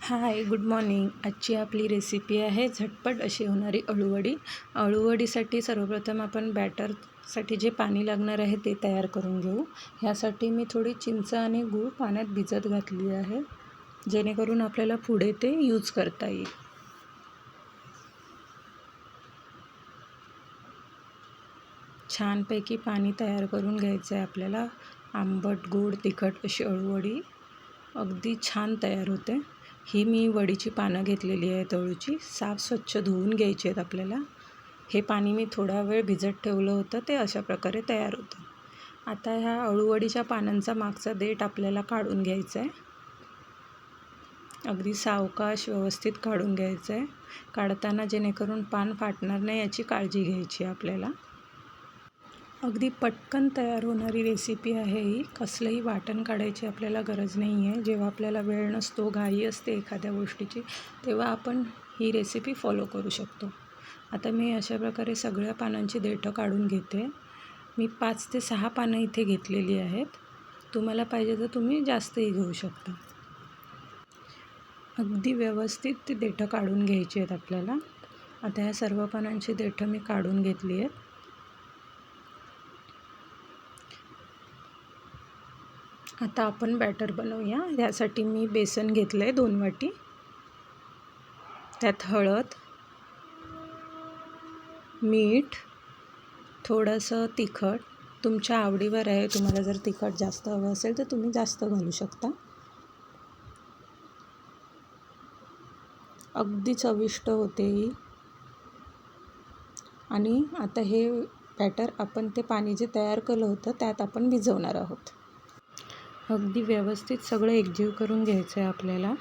Hi good morning. आजची आपली recipe आहे झटपट अशी होणारी अळूवडी. अळूवडीसाठी सर्वप्रथम आपण बॅटरसाठी जे पाणी लागणार आहे ते तयार करून घेऊ. ह्यासाठी मी थोडी चिंच आणि गूळ पाण्यात भिजत घातली आहे जेणेकरून आपल्याला पुढे ते यूज करता येईल. छानपैकी पाणी तयार करून घ्यायचं आहे आपल्याला. आंबट गोड तिखट अशी अळूवडी अगदी छान तयार होते. ही मी वडीची पानं घेतलेली आहेत अळूची साफ स्वच्छ धुवून घ्यायची आहेत आपल्याला. हे पाणी मी थोडा वेळ भिजत ठेवलं होतं ते अशा प्रकारे तयार होतं. आता ह्या अळूवडीच्या पानांचा मागचा देठ आपल्याला काढून घ्यायचा आहे अगदी सावकाश व्यवस्थित काढून घ्यायचं आहे काढताना जेणेकरून पान फाटणार नाही याची काळजी घ्यायची आपल्याला. अगदी पटकन तयार होणारी रेसिपी आहे ही. कसलंही वाटण काढायची आपल्याला गरज नाही आहे. जेव्हा आपल्याला वेळ नसतो घाई असते एखाद्या गोष्टीची तेव्हा आपण ही रेसिपी फॉलो करू शकतो. आता मी अशा प्रकारे सगळ्या पानांची देठं काढून घेते. मी पाच ते सहा पानं इथे घेतलेली आहेत. तुम्हाला पाहिजे तर तुम्ही जास्तही घेऊ शकता. अगदी व्यवस्थित ती देठं काढून घ्यायची आहेत आपल्याला. आता ह्या सर्व पानांची देठं मी काढून घेतली आहेत. आता आपण बॅटर बनवूया. यासाठी मी बेसन घेतलं आहे दोन वाटी. त्यात हळद मीठ थोडंसं तिखट. तुमच्या आवडीवर आहे. तुम्हाला जर तिखट जास्त हवं असेल तर तुम्ही जास्त घालू शकता. अगदी चविष्ट होते ही. आणि आता हे बॅटर आपण ते पाणी जे तयार केलं होतं त्यात आपण भिजवणार आहोत. अगदी व्यवस्थित सगळं एकजीव करून घ्यायचं आहे आपल्याला.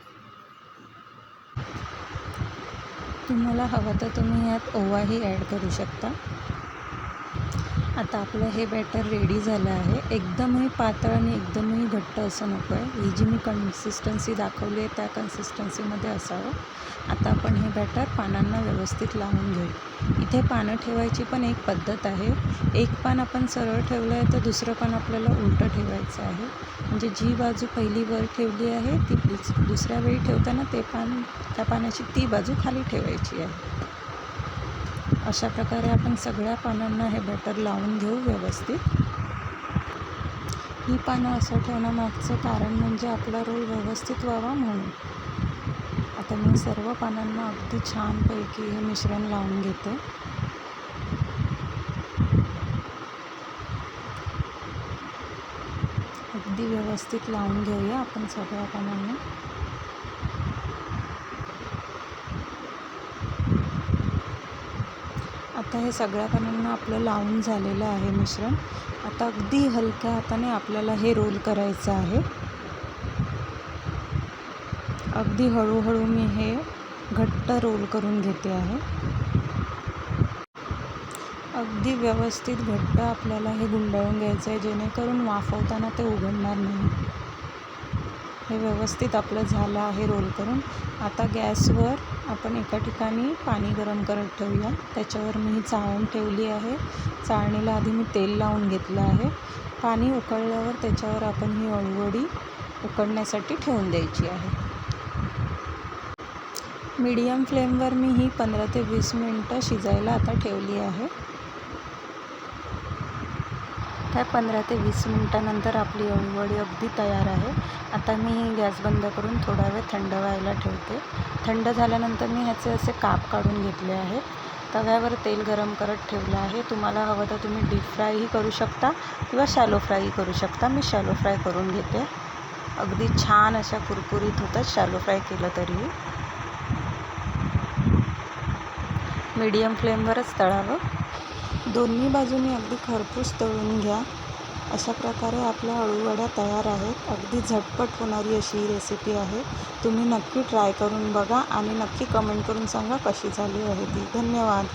तुम्हाला हवं तर तुम्ही यात ओवाही ॲड करू शकता. आता आपलं हे बॅटर रेडी झालं आहे. एकदमही पातळ आणि एकदमही घट्ट असं नको आहे. ही जी मी कन्सिस्टन्सी दाखवली आहे त्या कन्सिस्टन्सीमध्ये असावं. आता आपण हे बॅटर पानांना व्यवस्थित लावून घेऊ. इथे पानं ठेवायची पण एक पद्धत आहे. एक पान आपण सरळ ठेवलं आहे तर दुसरं पान आपल्याला उलटं ठेवायचं आहे. म्हणजे जी बाजू पहिली वर ठेवली आहे ती दुसऱ्या वेळी ठेवताना ते पान त्या पानाची ती बाजू खाली ठेवायची आहे. अशा प्रकारे आपण सगळ्या पानांना हे बटर लावून घेऊ व्यवस्थित. ही पानं असं ठेवण्यामागचं कारण म्हणजे आपला रोल व्यवस्थित व्हावा म्हणून. आता मी सर्व पानांना अगदी छानपैकी हे मिश्रण लावून घेते. अगदी व्यवस्थित लावून घेऊया आपण सगळ्या पानांना. आता हे सगळ्या पानांना आपलं लावून झालेलं आहे मिश्रण. आता अगदी हलक्या हाताने आपल्याला हे रोल करायचं आहे. अगदी हळूहळू मी हे घट्ट रोल करून घेते आहे. अगदी व्यवस्थित घट्ट आपल्याला हे गुंडाळून घ्यायचं आहे जेणेकरून वाफवताना ते उघडणार नाही. हे व्यवस्थित आपलं झालं आहे रोल करून. आता गॅसवर आपण एका ठिकाणी पाणी गरम करत ठेवूया. त्याच्यावर मी ही चाळण ठेवली आहे. चाळणीला आधी मी तेल लावून घेतलं आहे. पाणी उकळल्यावर त्याच्यावर आपण ही अळूवडी उकडण्यासाठी ठेवून द्यायची आहे. मीडियम फ्लेमवर मी ही पंधरा ते वीस मिनटं शिजायला आता ठेवली आहे. काय पंधरा ते वीस मिनटानंतर आपली अळूवडी अगदी तयार आहे. आता मी गॅस बंद करून थोडा वेळ थंड व्हायला ठेवते. थंड झाल्यानंतर मी ह्याचे असे काप काढून घेतले आहेत. तव्यावर तेल गरम करत ठेवलं आहे. तुम्हाला हवं तर तुम्ही डीप फ्रायही करू शकता किंवा शॅलो फ्रायही करू शकता. मी शॅलो फ्राय करून घेते. अगदी छान अशा कुरकुरीत होतात. शॅलो फ्राय केलं तरीही मीडियम फ्लेमवरच तळावं. दोन्ही बाजूनी अगदी खरपूस तळून घ्या. अशा प्रकारे आपल्या अळूवड्या तयार आहेत. अगदी झटपट होणारी अशी रेसिपी आहे. तुम्ही नक्की ट्राय करून बघा आणि नक्की कमेंट करून सांगा कशी झाली आहे ती. धन्यवाद.